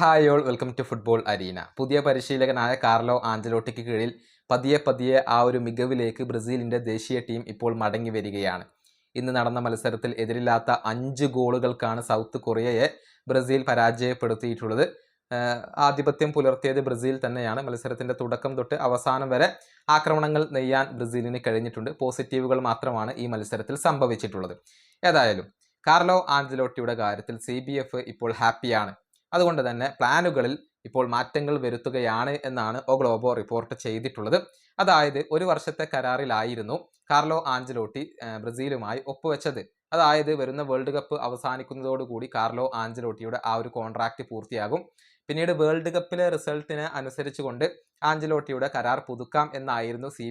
Hi all welcome to football arena. പുതിയ പരിശീലകനായ Carlo ആഞ്ചലോട്ടിക്ക് കീഴിൽ പതിയെ പതിയെ ആ ഒരു മികവിലേക്ക് ബ്രസീലിന്റെ ദേശീയ ടീം ഇപ്പോൾ മടങ്ങി വരികയാണ്. ഇന്ന് നടന്ന മത്സരത്തിൽ എതിരില്ലാത്ത അഞ്ച് ഗോളുകൾക്കാണ് സൗത്ത് കൊറിയയെ ബ്രസീൽ പരാജയപ്പെടുത്തിയിട്ടുള്ളത്. ആധിപത്യം പുലർത്തിയത് ബ്രസീൽ തന്നെയാണ്. മത്സരത്തിന്റെ തുടക്കം തൊട്ട് അവസാനം വരെ ആക്രമണങ്ങൾ നെയ്യാൻ ബ്രസീലിന് കഴിഞ്ഞിട്ടുണ്ട്. പോസിറ്റീവുകൾ മാത്രമാണ് ഈ മത്സരത്തിൽ സംഭവിച്ചിട്ടുള്ളത്. ഏതായാലും കാർലോ ആഞ്ചലോട്ടിയുടെ കാര്യത്തിൽ സി ഇപ്പോൾ ഹാപ്പിയാണ്. അതുകൊണ്ട് തന്നെ പ്ലാനുകളിൽ ഇപ്പോൾ മാറ്റങ്ങൾ വരുത്തുകയാണ് എന്നാണ് ഒ ഗ്ലോബോ റിപ്പോർട്ട് ചെയ്തിട്ടുള്ളത്. അതായത് ഒരു വർഷത്തെ കരാറിലായിരുന്നു കാർലോ ആഞ്ചലോട്ടി ബ്രസീലുമായി ഒപ്പുവെച്ചത്. അതായത് വരുന്ന വേൾഡ് കപ്പ് അവസാനിക്കുന്നതോടുകൂടി കാർലോ ആഞ്ചലോട്ടിയുടെ ആ ഒരു കോൺട്രാക്റ്റ് പൂർത്തിയാകും. പിന്നീട് വേൾഡ് കപ്പിലെ റിസൾട്ടിനെ അനുസരിച്ചുകൊണ്ട് ആഞ്ചലോട്ടിയുടെ കരാർ പുതുക്കാം എന്നായിരുന്നു സി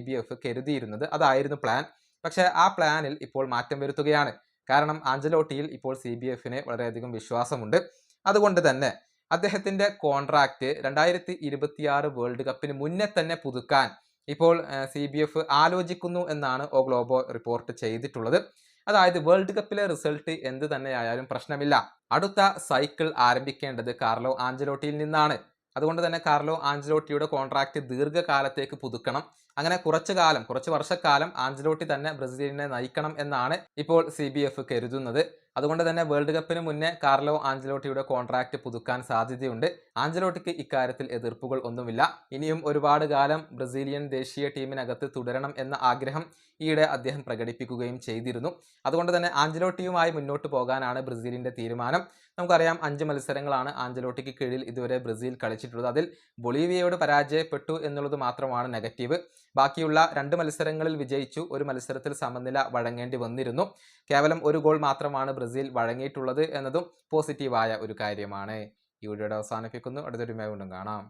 കരുതിയിരുന്നത്. അതായിരുന്നു പ്ലാൻ. പക്ഷേ ആ പ്ലാനിൽ ഇപ്പോൾ മാറ്റം വരുത്തുകയാണ്. കാരണം ആഞ്ചലോട്ടിയിൽ ഇപ്പോൾ സി ബി എഫിന് വളരെയധികം വിശ്വാസമുണ്ട്. അതുകൊണ്ട് തന്നെ അദ്ദേഹത്തിന്റെ കോൺട്രാക്റ്റ് രണ്ടായിരത്തി ഇരുപത്തിയാറ് വേൾഡ് കപ്പിന് മുന്നേ തന്നെ പുതുക്കാൻ ഇപ്പോൾ സി ബി എഫ് ആലോചിക്കുന്നു എന്നാണ് ഓ ഗ്ലോബോ റിപ്പോർട്ട് ചെയ്തിട്ടുള്ളത്. അതായത് വേൾഡ് കപ്പിലെ റിസൾട്ട് എന്ത് തന്നെയായാലും പ്രശ്നമില്ല. അടുത്ത സൈക്കിൾ ആരംഭിക്കേണ്ടത് കാർലോ ആഞ്ചലോട്ടിയിൽ നിന്നാണ്. അതുകൊണ്ട് തന്നെ കാർലോ ആഞ്ചലോട്ടിയുടെ കോൺട്രാക്റ്റ് ദീർഘകാലത്തേക്ക് പുതുക്കണം. അങ്ങനെ കുറച്ചു കാലം കുറച്ച് വർഷക്കാലം ആഞ്ചലോട്ടി തന്നെ ബ്രസീലിനെ നയിക്കണം എന്നാണ് ഇപ്പോൾ സി കരുതുന്നത്. അതുകൊണ്ട് തന്നെ വേൾഡ് കപ്പിന് മുന്നേ കാർലോ ആഞ്ചലോട്ടിയുടെ കോൺട്രാക്റ്റ് പുതുക്കാൻ സാധ്യതയുണ്ട്. ആഞ്ചലോട്ടിക്ക് ഇക്കാര്യത്തിൽ എതിർപ്പുകൾ ഒന്നുമില്ല. ഇനിയും ഒരുപാട് കാലം ബ്രസീലിയൻ ദേശീയ ടീമിനകത്ത് തുടരണം എന്ന ആഗ്രഹം ഈയിടെ അദ്ദേഹം പ്രകടിപ്പിക്കുകയും ചെയ്തിരുന്നു. അതുകൊണ്ട് തന്നെ ആഞ്ചലോട്ടിയുമായി മുന്നോട്ട് പോകാനാണ് ബ്രസീലിന്റെ തീരുമാനം. നമുക്കറിയാം അഞ്ച് മത്സരങ്ങളാണ് ആഞ്ചലോട്ടിക്ക് കീഴിൽ ഇതുവരെ ബ്രസീൽ കളിച്ചിട്ടുള്ളത്. അതിൽ ബൊളീവിയയോട് പരാജയപ്പെട്ടു എന്നുള്ളത് മാത്രമാണ് നെഗറ്റീവ്. ബാക്കിയുള്ള രണ്ട് മത്സരങ്ങളിൽ വിജയിച്ചു. ഒരു മത്സരത്തിൽ സമനില വഴങ്ങേണ്ടി വന്നിരുന്നു. കേവലം ഒരു ഗോൾ മാത്രമാണ് ബ്രസീൽ വഴങ്ങിയിട്ടുള്ളത് എന്നതും പോസിറ്റീവായ ഒരു കാര്യമാണ്. ഈ വീഡിയോയുടെ അവസാനിപ്പിക്കുന്നു. അടുത്തൊരു വീണ്ടും കാണാം.